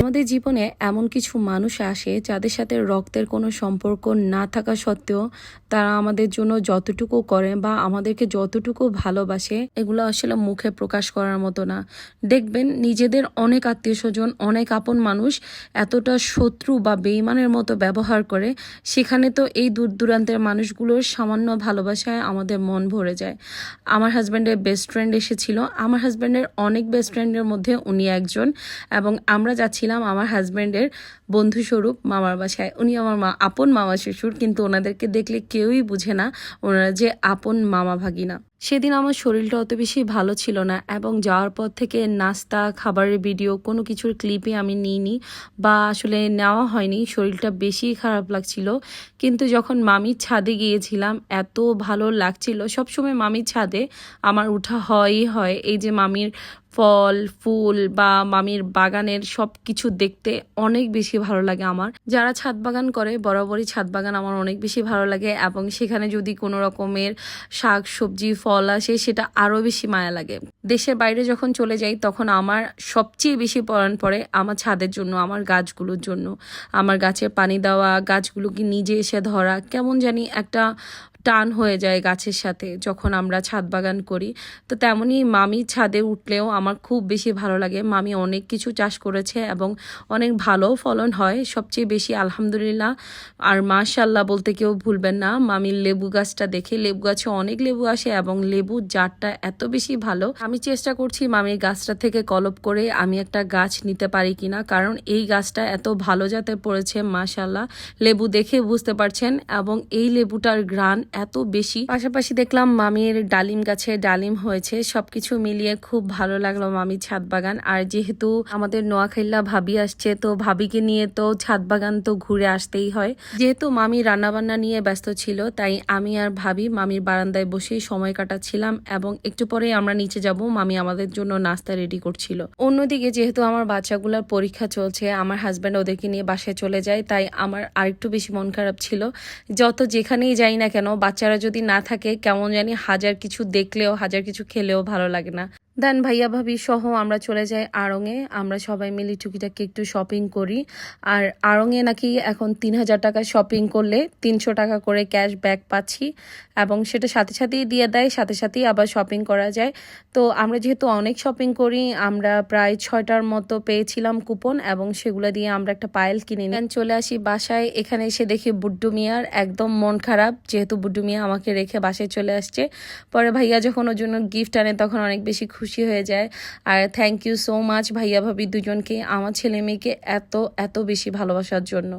আমাদের জীবনে এমন কিছু মানুষ আসে যাদের সাথে রক্তের কোনো সম্পর্ক না থাকা সত্ত্বেও তারা আমাদের জন্য যতটুকু করে বা আমাদেরকে যতটুকু ভালোবাসে, এগুলো আসলে মুখে প্রকাশ করার মতো না। দেখবেন নিজেদের অনেক আত্মীয় স্বজন অনেক আপন মানুষ এতটা শত্রু বা বেইমানের মতো ব্যবহার করে, সেখানে তো এই দূর দূরান্তের মানুষগুলোর সামান্য ভালোবাসায় আমাদের মন ভরে যায়। আমার হাজব্যান্ডের বেস্ট ফ্রেন্ড এসেছিল। আমার হাজব্যান্ডের অনেক বেস্ট ফ্রেন্ডের মধ্যে উনি একজন এবং আমরা যাচ্ছিলাম আমার হাজব্যান্ডের বন্ধুস্বরূপ মামার বাসায়। উনি আমার মা আপন মামা শ্বশুর, কিন্তু ওনাদেরকে দেখলে কেউই বুঝে না ওনারা যে আপন মামা ভাগিনা। সেদিন আমার শরীরটা অত বেশি ভালো ছিল না এবং যাওয়ার পর থেকে নাস্তা, খাবারের ভিডিও, কোনো কিছুর ক্লিপে আমি নিইনি বা আসলে নেওয়া হয়নি, শরীরটা বেশি খারাপ লাগছিল। কিন্তু যখন মামির ছাদে গিয়েছিলাম, এত ভালো লাগছিল। সবসময় মামির ছাদে আমার উঠা হয়ই হয়। এই যে মামির ফল, ফুল বা মামির বাগানের সব কিছু দেখতে অনেক বেশি ভালো লাগে আমার। যারা ছাদ বাগান করে, বরাবরই ছাদ বাগান আমার অনেক বেশি ভালো লাগে এবং সেখানে যদি কোনো রকমের শাক, সবজি, ফল আসে, সেটা আরও বেশি মায়া লাগে। দেশের বাইরে যখন চলে যাই, তখন আমার সবচেয়ে বেশি পরাণ পড়ে আমার ছাদের জন্য, আমার গাছগুলোর জন্য। আমার গাছের পানি দেওয়া, গাছগুলোকে নিজে এসে ধরা, কেমন জানি একটা টান হয়ে যায় গাছের সাথে যখন আমরা ছাদ বাগান করি। তো তেমনই মামি ছাদে উঠলেও আমার খুব বেশি ভালো লাগে। মামি অনেক কিছু চাষ করেছে এবং অনেক ভালো ফলন হয়। সবচেয়ে বেশি আলহামদুলিল্লাহ। আর মাশাল্লাহ বলতে কেউ ভুলবেন না মামির লেবু গাছটা দেখে, লেবু গাছে অনেক লেবু আসে এবং লেবুর জারটা এত বেশি ভালো। আমি চেষ্টা করছি মামির গাছটা থেকে কলপ করে আমি একটা গাছ নিতে পারি কিনা, কারণ এই গাছটা এত ভালো জাতে পড়েছে মাশাল্লাহ লেবু দেখে বুঝতে পারছেন এবং এই লেবুটার গ্রান এত বেশি। পাশাপাশি দেখলাম মামির ডালিম গাছে ডালিম হয়েছে, সবকিছু মিলিয়ে খুব ভালো লাগল মামির ছাদ বাগান। আর যেহেতু আমাদের নোয়াখাইল্লা ভাবি আসছে, তো ভাবিকে নিয়ে তো ছাদ বাগান তো ঘুরে আসতেই হয়। যেহেতু মামি রান্নাবান্না নিয়ে ব্যস্ত ছিল, তাই আমি আর ভাবি মামির বারান্দায় বসেই সময় কাটাচ্ছিলাম এবং একটু পরেই আমরা নিচে যাব। মামি আমাদের জন্য নাস্তা রেডি করছিল। অন্যদিকে যেহেতু আমার বাচ্চাগুলোর পরীক্ষা চলছে, আমার হাজব্যান্ড ওদেরকে নিয়ে বাসায় চলে যায়, তাই আমার আরেকটু বেশি মন খারাপ ছিল। যত যেখানেই যাই না কেন বাচ্চারা যদি না থাকে, কেমন জানি হাজার কিছু দেখলেও, হাজার কিছু খেলেও ভালো লাগে না। দেন ভাইয়া ভাবি সহ আমরা চলে যাই আড়ংয়ে আমরা সবাই মিলে টুকিটাকি একটু শপিং করি। আর আড়ংয়ে নাকি এখন তিন হাজার টাকা শপিং করলে তিনশো টাকা করে ক্যাশ ব্যাক পাচ্ছি এবং সেটা সাথে সাথেই দিয়ে দেয়, সাথে সাথেই আবার শপিং করা যায়। তো আমরা যেহেতু অনেক শপিং করি, আমরা প্রায় ছয়টার মতো পেয়েছিলাম কুপন এবং সেগুলো দিয়ে আমরা একটা পায়েল কিনে নিই। চলে আসি বাসায়। এখানে এসে দেখি বুড্ডু মিয়ার একদম মন খারাপ, যেহেতু বুড্ডু মিয়া আমাকে রেখে বাসায় চলে আসছে। পরে ভাইয়া যখন ওর জন্য গিফট আনে তখন অনেক বেশি খুশি হয়ে যায়। আর থ্যাংক ইউ সো মাচ ভাইয়া ভাবি দুজনকে, আমার ছেলে মেয়েকে এত এত বেশি ভালোবাসার জন্য।